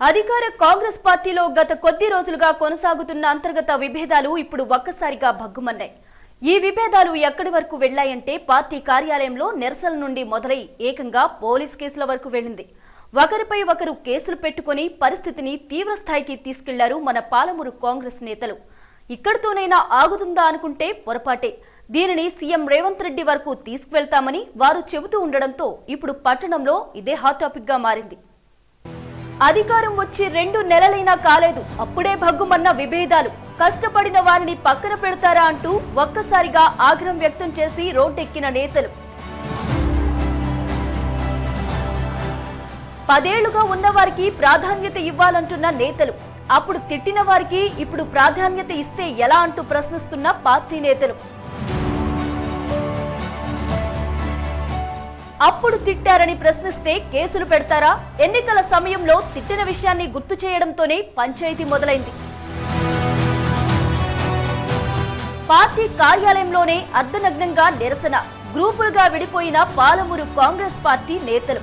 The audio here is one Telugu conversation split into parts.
అధికార కాంగ్రెస్ పార్టీలో గత కొద్ది రోజులుగా కొనసాగుతున్న అంతర్గత విభేదాలు ఇప్పుడు ఒక్కసారిగా భగ్గుమన్నాయి. ఈ విభేదాలు ఎక్కడి వరకు వెళ్ళాయంటే పార్టీ కార్యాలయంలో నిరసన నుండి మొదలై ఏకంగా పోలీస్ కేసుల వరకు వెళ్ళింది. ఒకరిపై ఒకరు కేసులు పెట్టుకుని పరిస్థితిని తీవ్ర స్థాయికి తీసుకెళ్ళారు మన పాలమూరు కాంగ్రెస్ నేతలు. ఇక్కడితోనైనా ఆగుతుందా అనుకుంటే పొరపాటే. దీనిని సీఎం రేవంత్ రెడ్డి వరకు తీసుకువెళ్తామని వారు చెబుతూ ఉండడంతో ఇప్పుడు పట్టణంలో ఇదే హాట్ టాపిక్గా మారింది. అధికారం వచ్చి రెండు నెలలైనా కాలేదు. అప్పుడే భగ్గుమన్న విభేదాలు. కష్టపడిన వారిని పక్కన పెడతారా అంటూ ఒక్కసారిగా ఆగ్రహం వ్యక్తం చేసి రోడ్డెక్కిన నేతలు. పదేళ్ళుగా ఉన్నవారికి ప్రాధాన్యత ఇవ్వాలంటున్న నేతలు. అప్పుడు తిట్టిన వారికి ఇప్పుడు ప్రాధాన్యత ఇస్తే ఎలా అంటూ ప్రశ్నిస్తున్న పార్టీ నేతలు. అప్పుడు తిట్టారని ప్రశ్నిస్తే కేసులు పెడతారా? ఎన్నికల సమయంలో తిట్టిన విషయాన్ని గుర్తు చేయడంతోనే పంచాయతీ మొదలైంది. పార్టీ కార్యాలయంలోనే అర్ధనగ్నంగా నిరసన. గ్రూపులుగా విడిపోయిన పాలమూరు కాంగ్రెస్ పార్టీ నేతలు.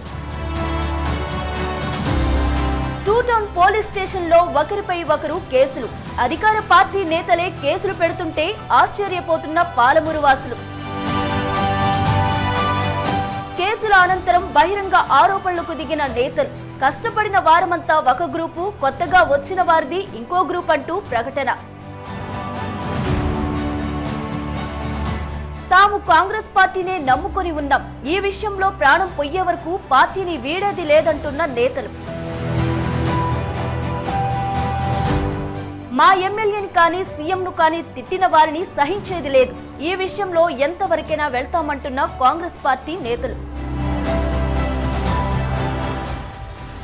టూ టౌన్ పోలీస్ స్టేషన్లో ఒకరిపై ఒకరు కేసులు. అధికార పార్టీ నేతలే కేసులు పెడుతుంటే ఆశ్చర్యపోతున్న పాలమూరు వాసులు. కేసుల అనంతరం బహిరంగ ఆరోపణలకు దిగిన నేతలు. కష్టపడిన వారమంతా ఒక గ్రూపు కొత్తగా వచ్చిన వారిది ఇంకో గ్రూప్ అంటూ ప్రకటన. తాము కాంగ్రెస్ పార్టీనే నమ్ముకొని ఉన్నాం. ఈ విషయంలో ప్రాణం పొయ్యే వరకు పార్టీని వీడేది లేదంటున్న నేతలు. మా ఎమ్మెల్యేని కానీ సీఎంను కానీ తిట్టిన వారిని సహించేది లేదు. ఈ విషయంలో ఎంతవరకైనా వెళ్తామంటున్న కాంగ్రెస్ పార్టీ నేతలు.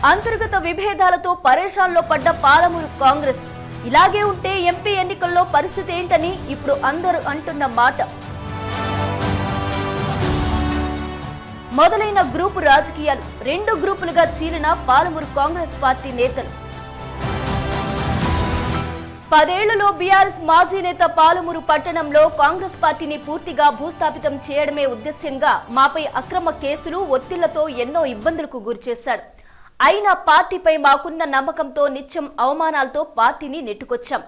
అంతర్గత విభేదాలతో పరేషాల్లో పడ్డ పాలమూరు కాంగ్రెస్. ఇలాగే ఉంటే ఎంపీ ఎన్నికల్లో పరిస్థితి ఏంటని ఇప్పుడు అందరూ అంటున్న మాట. మొదలైన గ్రూపు రాజకీయాలు రెండు గ్రూపులుగా చీలిన పాలమూరు కాంగ్రెస్ పార్టీ నేతలు. పదేళ్ళలో బీఆర్ఎస్ మాజీ నేత పాలమూరు పట్టణంలో కాంగ్రెస్ పార్టీని పూర్తిగా భూస్థాపితం చేయడమే ఉద్దేశ్యంగా మాపై అక్రమ కేసులు ఒత్తిళ్ళతో ఎన్నో ఇబ్బందులకు గురిచేశాడు. అయినా పార్టీపై మాకున్న నమ్మకంతో నిత్యం అవమానాలతో పార్టీని నెట్టుకొచ్చాం.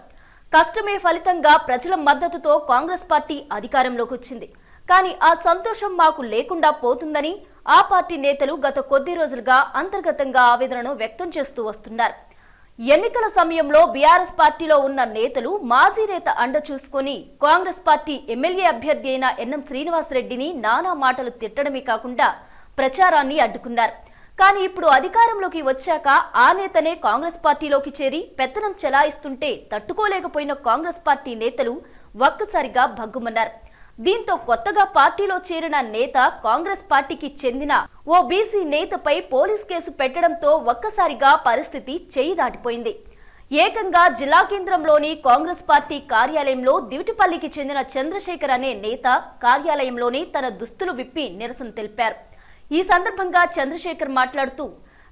కష్టమే ఫలితంగా ప్రజల మద్దతుతో కాంగ్రెస్ పార్టీ అధికారంలోకి వచ్చింది. కానీ ఆ సంతోషం మాకు లేకుండా పోతుందని ఆ పార్టీ నేతలు గత కొద్ది రోజులుగా అంతర్గతంగా ఆవేదనను వ్యక్తం చేస్తూ వస్తున్నారు. ఎన్నికల సమయంలో బీఆర్ఎస్ పార్టీలో ఉన్న నేతలు మాజీ నేత అండ చూసుకొని కాంగ్రెస్ పార్టీ ఎమ్మెల్యే అభ్యర్థి అయిన ఎన్ఎం శ్రీనివాసరెడ్డిని నానా మాటలు తిట్టడమే కాకుండా ప్రచారాన్ని అడ్డుకున్నారు. కానీ ఇప్పుడు అధికారంలోకి వచ్చాక ఆ నేతనే కాంగ్రెస్ పార్టీలోకి చేరి పెత్తనం చెలాయిస్తుంటే తట్టుకోలేకపోయిన కాంగ్రెస్ పార్టీ నేతలు ఒక్కసారిగా భగ్గుమన్నారు. దీంతో కొత్తగా పార్టీలో చేరిన నేత కాంగ్రెస్ పార్టీకి చెందిన ఓ బీసీ నేతపై పోలీస్ కేసు పెట్టడంతో ఒక్కసారిగా పరిస్థితి చేయి దాటిపోయింది. ఏకంగా జిల్లా కేంద్రంలోని కాంగ్రెస్ పార్టీ కార్యాలయంలో దివిటిపల్లికి చెందిన చంద్రశేఖర్ అనే నేత కార్యాలయంలోని తన దుస్తులు విప్పి నిరసన తెలిపారు. ఈ సందర్భంగా చంద్రశేఖర్ మాట్లాడుతూ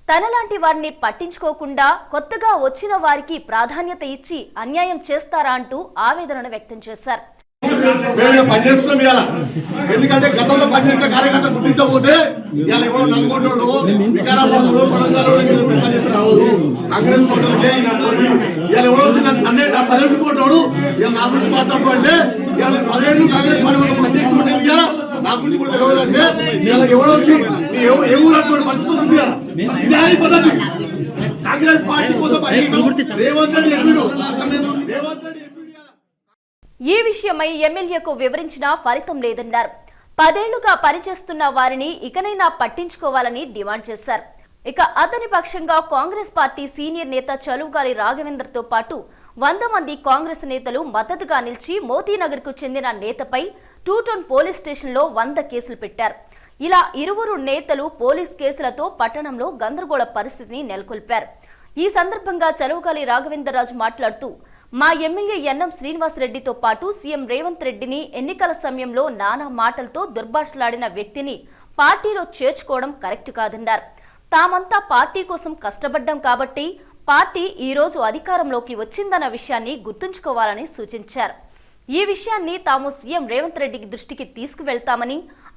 తనలాంటి వారిని పట్టించుకోకుండా కొత్తగా వచ్చిన వారికి ప్రాధాన్యత ఇచ్చి అన్యాయం చేస్తారా అంటూ ఆవేదన వ్యక్తం చేశారు. మేము ఇలా ఎందుకంటే గతంలో పనిచేసిన కార్యకర్త గుర్తించకపోతే ఇవాళ ఎవరో నల్గొండోడు వికారాబాద్ కొడంగల్ పనిచేసిన రావద్దు. కాంగ్రెస్ కోటలు ఇవాళ ఎవరో వచ్చి నన్నే నా పదవి కోటోడు ఇవాళ నా గురించి మాట్లాడుకోండి అంటే పదిహేను కాంగ్రెస్ పని వాళ్ళు పనిచేస్తుంటే నా గురించి కూడా తెలియదు అంటే ఇవాళ ఎవరో వచ్చి నీ ఎవ- ఏ ఊరు అటువంటి పరిస్థితి ఉంది ఇవాళ. ఇదే ఆయన పద్ధతి. కాంగ్రెస్ పార్టీ కోసం పనిచేయడం రేవంత్ రెడ్డి ఎంపీడు రేవంత్ రెడ్డి ఎంపీడు ఇవాళ. ఈ విషయమై ఎమ్మెల్యేకు వివరించినా ఫలితం లేదన్నారు. పదేళ్ళుగా పనిచేస్తున్న వారిని ఇకనైనా పట్టించుకోవాలని డిమాండ్ చేశారు. ఇక అతని పక్షంగా కాంగ్రెస్ పార్టీ సీనియర్ నేత చలువుగాలి రాఘవేందర్తో పాటు వంద మంది కాంగ్రెస్ నేతలు మద్దతుగా నిలిచి మోతీనగర్కు చెందిన నేతపై టూటౌన్ పోలీస్ స్టేషన్లో వంద కేసులు పెట్టారు. ఇలా ఇరువురు నేతలు పోలీస్ కేసులతో పట్టణంలో గందరగోళ పరిస్థితిని నెలకొల్పారు. ఈ సందర్భంగా చలువకాలి రాఘవేంద్రరాజు మాట్లాడుతూ మా ఎమ్మెల్యే ఎన్ఎం శ్రీనివాసరెడ్డితో పాటు సీఎం రేవంత్ రెడ్డిని ఎన్నికల సమయంలో నానా మాటలతో దుర్భాషలాడిన వ్యక్తిని పార్టీలో చేర్చుకోవడం కరెక్ట్ కాదన్నారు. తామంతా పార్టీ కోసం కష్టపడ్డాం కాబట్టి పార్టీ ఈరోజు అధికారంలోకి వచ్చిందన్న విషయాన్ని గుర్తుంచుకోవాలని సూచించారు. ఈ విషయాన్ని తాము సీఎం రేవంత్ రెడ్డికి దృష్టికి తీసుకువెళ్తామని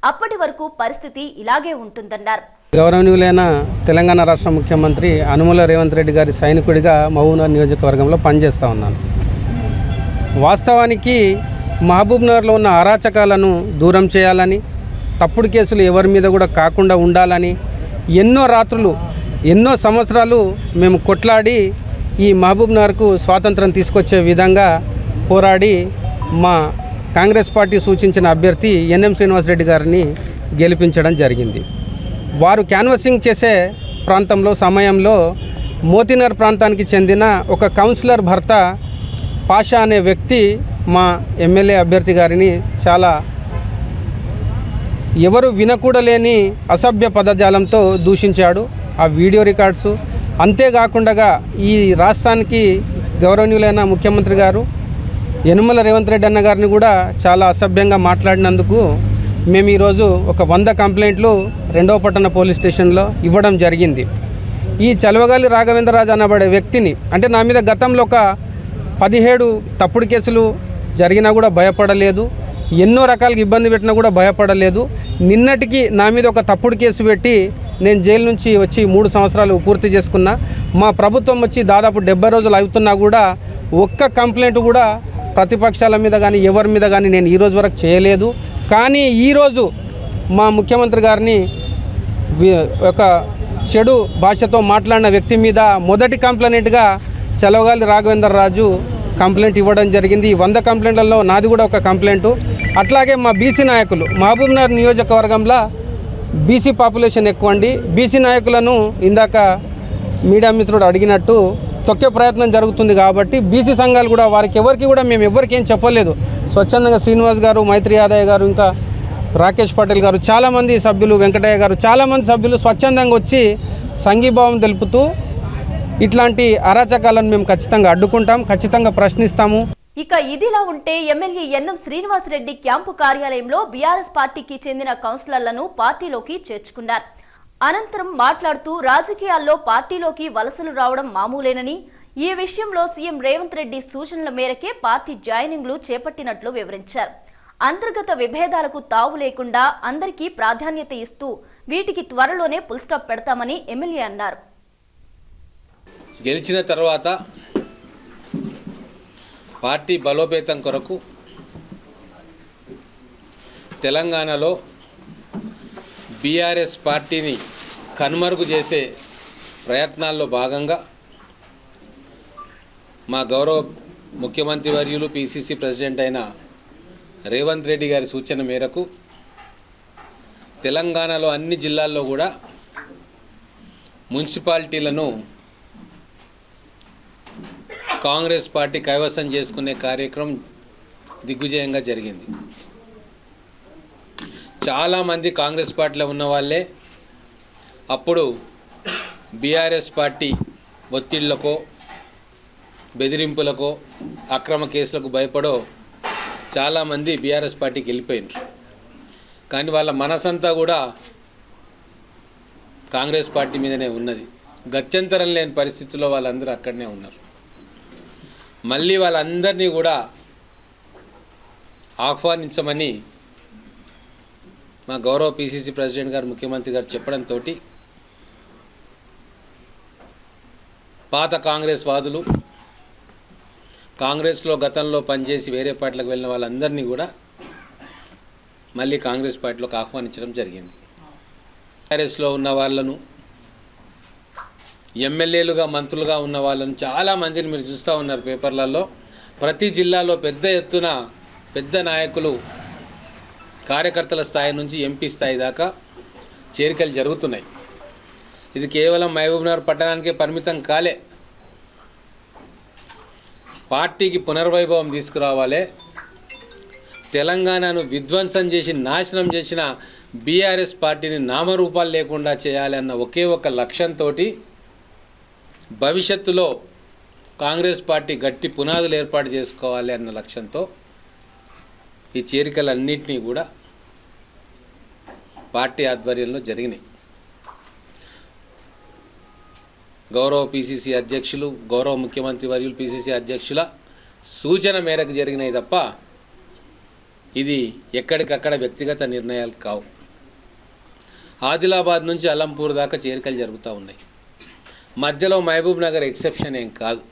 అప్పటి వరకు పరిస్థితి ఇలాగే ఉంటుందన్నారు. గౌరవనీయులైన తెలంగాణ రాష్ట్ర ముఖ్యమంత్రి అనుమల రేవంత్ రెడ్డి గారి సైనికుడిగా మహబూబ్నగర్ నియోజకవర్గంలో పనిచేస్తూ ఉన్నాను. వాస్తవానికి మహబూబ్నగర్లో ఉన్న అరాచకాలను దూరం చేయాలని తప్పుడు కేసులు ఎవరి మీద కూడా కాకుండా ఉండాలని ఎన్నో రాత్రులు ఎన్నో సంవత్సరాలు మేము కొట్లాడి ఈ మహబూబ్నగర్కు స్వాతంత్రం తీసుకొచ్చే విధంగా పోరాడి మా కాంగ్రెస్ పార్టీ సూచించిన అభ్యర్థి ఎన్ఎం శ్రీనివాసరెడ్డి గారిని గెలిపించడం జరిగింది. వారు క్యాన్వసింగ్ చేసే ప్రాంతంలో సమయంలో మోతినర్ ప్రాంతానికి చెందిన ఒక కౌన్సిలర్ భర్త పాషా అనే వ్యక్తి మా ఎమ్మెల్యే అభ్యర్థి గారిని చాలా ఎవరు వినకూడలేని అసభ్య పదజాలంతో దూషించాడు. ఆ వీడియో రికార్డ్స్ అంతేకాకుండా ఈ రాష్ట్రానికి గౌరవనీయులైన ముఖ్యమంత్రి గారు యనుమల రేవంత్ రెడ్డి అన్న గారిని కూడా చాలా అసభ్యంగా మాట్లాడినందుకు మేము ఈరోజు ఒక వంద కంప్లైంట్లు రెండవ పట్టణ పోలీస్ స్టేషన్లో ఇవ్వడం జరిగింది. ఈ చలవగాలి రాఘవేంద్రరాజు అనబడే వ్యక్తిని అంటే నా మీద గతంలో ఒక పదిహేడు తప్పుడు కేసులు జరిగినా కూడా భయపడలేదు ఎన్నో రకాలుగా ఇబ్బంది పెట్టినా కూడా భయపడలేదు. నిన్నటికి నా మీద ఒక తప్పుడు కేసు పెట్టి నేను జైలు నుంచి వచ్చి మూడు సంవత్సరాలు పూర్తి చేసుకున్నా. మా ప్రభుత్వం వచ్చి దాదాపు డెబ్బై రోజులు అవుతున్నా కూడా ఒక్క కంప్లైంట్ కూడా ప్రతిపక్షాల మీద కానీ ఎవరి మీద కానీ నేను ఈరోజు వరకు చేయలేదు. కానీ ఈరోజు మా ముఖ్యమంత్రి గారిని ఒక చెడు భాషతో మాట్లాడిన వ్యక్తి మీద మొదటి కంప్లైంట్గా చలవగాలి రాఘవేందర్ రాజు కంప్లైంట్ ఇవ్వడం జరిగింది. ఈ వంద కంప్లైంట్లలో నాది కూడా ఒక కంప్లైంట్. అట్లాగే మా బీసీ నాయకులు మహబూబ్నగర్ నియోజకవర్గంలో బీసీ పాపులేషన్ ఎక్కువ అండి బీసీ నాయకులను ఇందాక మీడియా మిత్రుడు అడిగినట్టు తొక్కే ప్రయత్నం జరుగుతుంది కాబట్టి బీసీ సంఘాలు కూడా వారికి ఎవరికి కూడా మేము ఎవరికి ఏం చెప్పలేదు. స్వచ్ఛందంగా శ్రీనివాస్ గారు మైత్రి యాదయ్య గారు ఇంకా రాకేష్ పటేల్ గారు చాలామంది సభ్యులు వెంకటయ్య గారు చాలామంది సభ్యులు స్వచ్ఛందంగా వచ్చి సంఘీభావం తెలుపుతూ ఇట్లాంటి అరాచకాలను మేము ఖచ్చితంగా అడ్డుకుంటాం ఖచ్చితంగా ప్రశ్నిస్తాము. ఇక ఇదిలా ఉంటే ఎమ్మెల్యే ఎన్ఎం శ్రీనివాసరెడ్డి క్యాంపు కార్యాలయంలో బీఆర్ఎస్ పార్టీకి చెందిన కౌన్సిలర్లను పార్టీలోకి చేర్చుకున్నారు. అనంతరం మాట్లాడుతూ రాజకీయాల్లో పార్టీలోకి వలసలు రావడం మామూలేనని ఈ విషయంలో సీఎం రేవంత్ రెడ్డి సూచనల మేరకే పార్టీ జాయినింగ్లు చేపట్టినట్లు వివరించారు. అంతర్గత విభేదాలకు తావు లేకుండా అందరికీ ప్రాధాన్యత ఇస్తూ వీటికి త్వరలోనే ఫుల్ స్టాప్ పెడతామని ఎమ్మెల్యే అన్నారు. గెలిచిన తర్వాత పార్టీ బలోపేతం కొరకు తెలంగాణలో బీఆర్ఎస్ పార్టీని కనుమరుగు చేసే ప్రయత్నాల్లో భాగంగా మా గౌరవ ముఖ్యమంత్రి వర్యులు పిసిసి ప్రెసిడెంట్ అయిన రేవంత్ రెడ్డి గారి సూచన మేరకు తెలంగాణలో అన్ని జిల్లాల్లో కూడా మున్సిపాలిటీలను కాంగ్రెస్ పార్టీ కైవసం చేసుకునే కార్యక్రమం దిగ్విజయంగా జరిగింది. చాలామంది కాంగ్రెస్ పార్టీలో ఉన్న వాళ్ళే అప్పుడు బీఆర్ఎస్ పార్టీ ఒత్తిళ్ళకో బెదిరింపులకో అక్రమ కేసులకు భయపడో చాలామంది బీఆర్ఎస్ పార్టీకి వెళ్ళిపోయినారు. కానీ వాళ్ళ మనసంతా కూడా కాంగ్రెస్ పార్టీ మీదనే ఉన్నది. గత్యంతరం లేని పరిస్థితుల్లో వాళ్ళందరూ అక్కడనే ఉన్నారు. మళ్ళీ వాళ్ళందరినీ కూడా ఆహ్వానించమని మా గౌరవ పిసిసి ప్రెసిడెంట్ గారు ముఖ్యమంత్రి గారు చెప్పడంతో పాత కాంగ్రెస్ వాదులు కాంగ్రెస్లో గతంలో పనిచేసి వేరే పార్టీలకు వెళ్ళిన వాళ్ళందరినీ కూడా మళ్ళీ కాంగ్రెస్ పార్టీలోకి ఆహ్వానించడం జరిగింది. కాంగ్రెస్లో ఉన్న వాళ్ళను ఎమ్మెల్యేలుగా మంత్రులుగా ఉన్న వాళ్ళను చాలా మందిని మీరు చూస్తూ ఉన్నారు పేపర్లలో. ప్రతి జిల్లాలో పెద్ద ఎత్తున పెద్ద నాయకులు కార్యకర్తల స్థాయి నుంచి ఎంపీ స్థాయి దాకా చేరికలు జరుగుతున్నాయి. ఇది కేవలం మహబూబ్నగర్ పట్టణానికే పరిమితం కాలే. పార్టీకి పునర్వైభవం తీసుకురావాలి. తెలంగాణను విధ్వంసం చేసి నాశనం చేసిన బీఆర్ఎస్ పార్టీని నామరూపాలు లేకుండా చేయాలన్న ఒకే ఒక లక్ష్యంతో భవిష్యత్తులో కాంగ్రెస్ పార్టీ గట్టి పునాదులు ఏర్పాటు చేసుకోవాలి అన్న లక్ష్యంతో ఈ చేరికలన్నింటినీ కూడా పార్టీ ఆధ్వర్యంలో జరిగినాయి. గౌరవ పిసిసి అధ్యక్షులు గౌరవ ముఖ్యమంత్రి వర్యులు పిసిసి అధ్యక్షుల సూచన మేరకు జరిగినాయి తప్ప ఇది ఎక్కడికక్కడ వ్యక్తిగత నిర్ణయాలు కావు. ఆదిలాబాద్ నుంచి అలంపూర్ దాకా చేరికలు జరుగుతూ ఉన్నాయి. మధ్యలో మహబూబ్ నగర్ ఎక్సెప్షన్ ఏం కాదు.